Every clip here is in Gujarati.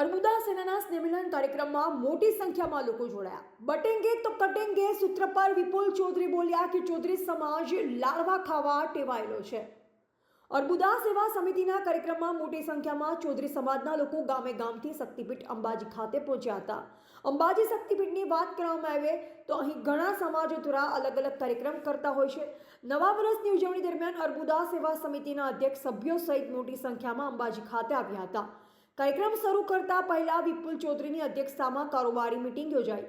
અર્બુદા સેનાના સ્નેહમિલન કાર્યક્રમમાં મોટી સંખ્યામાં લોકો જોડાયા. બટેંગે તો કટેંગે સૂત્ર પર વિપુલ ચૌધરી બોલ્યા કે ચૌધરી સમાજ લાડવા ખાવા ટેવાયેલો છે. અર્બુદા સેવા સમિતિના કાર્યક્રમમાં મોટી સંખ્યામાં ચૌધરી સમાજના લોકો ગામે ગામથી શક્તિપીઠ અંબાજી ખાતે પહોંચ્યા હતા. અંબાજી શક્તિપીઠની વાત કરવામાં આવે તો અહીં ઘણા સમાજો દ્વારા અલગ અલગ કાર્યક્રમ કરતા હોય છે. નવા વર્ષની ઉજવણી દરમિયાન અર્બુદા સેવા સમિતિના અધ્યક્ષ સભ્યો સહિત મોટી સંખ્યામાં અંબાજી ખાતે આવ્યા હતા. કાર્યક્રમ શરૂ કરતા પહેલા વિપુલ ચૌધરીની અધ્યક્ષતામાં કારોબારી મિટિંગ યોજાઈ.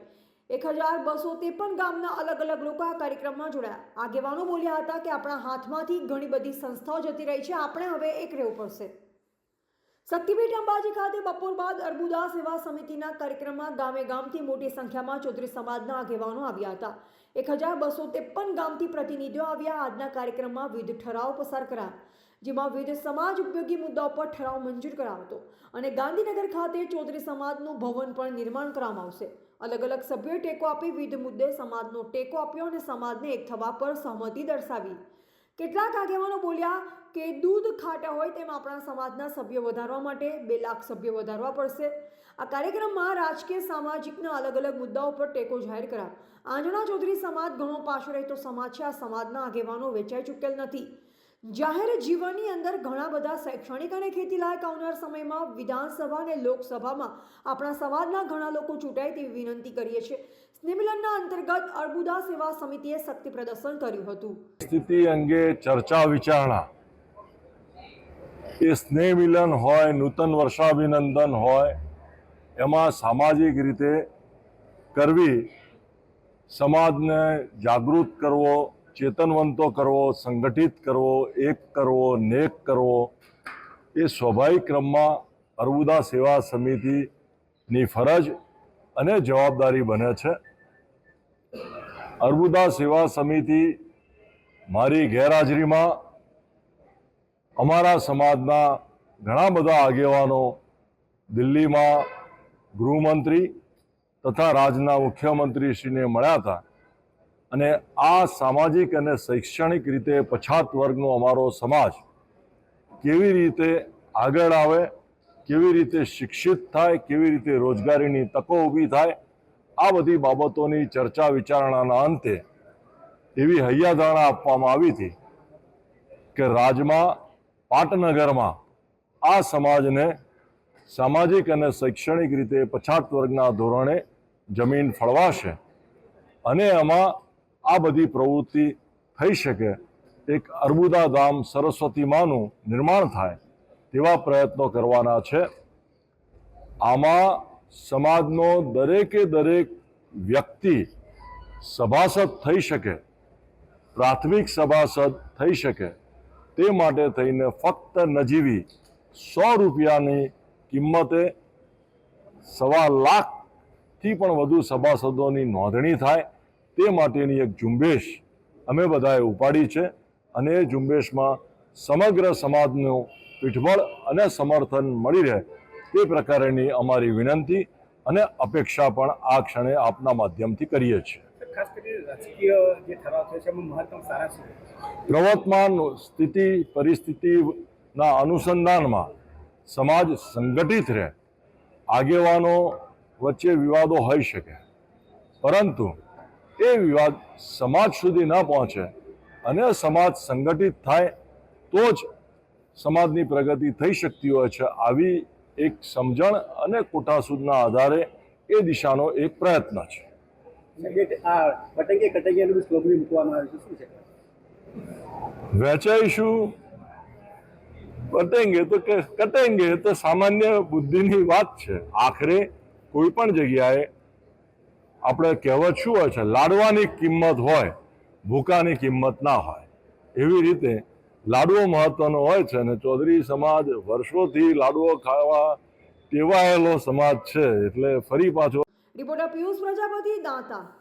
એક હજાર બસો ત્રેપન ગામના અલગ અલગ લોકો આ કાર્યક્રમમાં જોડાયા. આગેવાનો બોલ્યા હતા કે આપણા હાથમાંથી ઘણી બધી સંસ્થાઓ જતી રહી છે, આપણે હવે એક રહેવું પડશે. શક્તિપીઠ અંબાજી ખાતે બપોર બાદ અર્બુદા સેવા સમિતિના કાર્યક્રમમાં ગામે ગામથી મોટી સંખ્યામાં ચૌધરી સમાજના આગેવાનો આવ્યા હતા. એક હજાર બસો ત્રેપન ગામથી પ્રતિનિધિઓ આવ્યા. આજના કાર્યક્રમમાં વિવિધ ઠરાવ પસાર કરાયા. જેમાં વિવિધ સમાજ ઉપયોગી મુદ્દાઓ પર ઠરાવ મંજૂર કરાયો હતો અને ગાંધીનગર ખાતે ચૌધરી સમાજનું ભવન પણ નિર્માણ કરવામાં આવશે. અલગ અલગ સભ્યોએ ટેકો આપી, વિવિધ મુદ્દે સમાજનો ટેકો આપ્યો અને સમાજને એક થવા પર સહમતિ દર્શાવી. કેટલાક આગેવાનો બોલ્યા કે દૂધ ખાટા હોય તેમ આપણા સમાજના સભ્યો વધારવા માટે બે લાખ સભ્યો વધારવા પડશે. આ કાર્યક્રમમાં રાજકીય, સામાજિકના અલગ અલગ મુદ્દાઓ પર ટેકો જાહેર કરાયો. આંજણા ચૌધરી સમાજ ઘણો પાછળ રહેતો સમાજ છે, આ સમાજના આગેવાનો વેચાઈ ચૂકેલ નથી. જાહેર જીવનની અંદર ઘણા બધા શૈક્ષણિક અને ખેતીલાયક આવનાર સમયમાં વિધાનસભા અને લોકસભામાં આપણા સમાજના ઘણા લોકો ચૂંટાય તેવી વિનંતી કરીએ છીએ. સ્નેમિલનના અંતર્ગત અર્બુદા સેવા સમિતિએ શક્તિ પ્રદર્શન કર્યું હતું. સ્થિતિ અંગે ચર્ચા વિચારણા. એ સ્નેહ મિલન હોય, નૂતન વર્ષાભિનંદન હોય, એમાં સામાજિક રીતે કરવી, સમાજને જાગૃત કરવો ચેતનવંતો કરવો, સંગઠિત કરવો, એક કરવો, નેક કરવો, એ સ્વાભાવિક ક્રમમાં અર્બુદા સેવા સમિતિની ફરજ અને જવાબદારી બને છે. અર્બુદા સેવા સમિતિ મારી ગેરહાજરીમાં અમારા સમાજના ઘણા બધા આગેવાનો, દિલ્હીમાં ગૃહમંત્રી તથા રાજના મુખ્યમંત્રીશ્રીને મળ્યા હતા. અને આ સામાજિક અને શૈક્ષણિક રીતે પછાત વર્ગનો અમારો સમાજ કેવી રીતે આગળ આવે, કેવી રીતે શિક્ષિત થાય, કેવી રીતે રોજગારીની તકો ઊભી થાય, આ બધી બાબતોની ચર્ચા વિચારણાના અંતે એવી હૈયાધારણા આપવામાં આવી હતી કે રાજમાં, પાટનગરમાં આ સમાજને સામાજિક અને શૈક્ષણિક રીતે પછાત વર્ગના ધોરણે જમીન ફળવાશે અને એમાં આ બધી પ્રવૃત્તિ થઈ શકે. એક અર્બુદા ધામ સરસ્વતી માનું નિર્માણ થાય તેવા પ્રયત્નો કરવાના છે. આમાં સમાજનો દરેકે દરેક વ્યક્તિ સભાસદ થઈ શકે, પ્રાથમિક સભાસદ થઈ શકે. તે માટે થઈને ફક્ત નજીવી સો રૂપિયાની કિંમતે સવા લાખથી પણ વધુ સભાસદોની નોંધણી થાય. તે માટેની એક ઝુંબેશ અમે બધાએ ઉપાડી છે અને એ ઝુંબેશમાં સમગ્ર સમાજનું પીઠબળ અને સમર્થન મળી રહે તે પ્રકારની અમારી વિનંતી અને અપેક્ષા પણ આ ક્ષણે આપના માધ્યમથી કરીએ છીએ. પ્રવર્તમાન સ્થિતિ પરિસ્થિતિના અનુસંધાનમાં સમાજ સંગઠિત રહે આગેવાનો વચ્ચે વિવાદો હોઈ શકે પરંતુ એ વિવાદ સમાજ સુધી ન પહોંચે અને સમાજ સંગઠિત થાય તો જ સમાજની પ્રગતિ થઈ શકતી હોય છે આવી એક સમજણ અને કોઠાસૂદના આધારે એ દિશાનો એક પ્રયત્ન છે. વેચાઈશું. કટેંગે તો કટેંગે તો સામાન્ય બુદ્ધિની વાત છે. આખરે કોઈ પણ જગ્યાએ આપણે કહેવત શું હોય છે? લાડવાની કિંમત હોય, ભૂકાની કિંમત ના હોય. એવી રીતે લાડવો મહત્વનો હોય છે અને ચૌધરી સમાજ વર્ષોથી લાડવો ખાવા ટેવાયેલો સમાજ છે એટલે ફરી પાછો રિપોર્ટર પિયુષ પ્રજાપતિ દાંતા.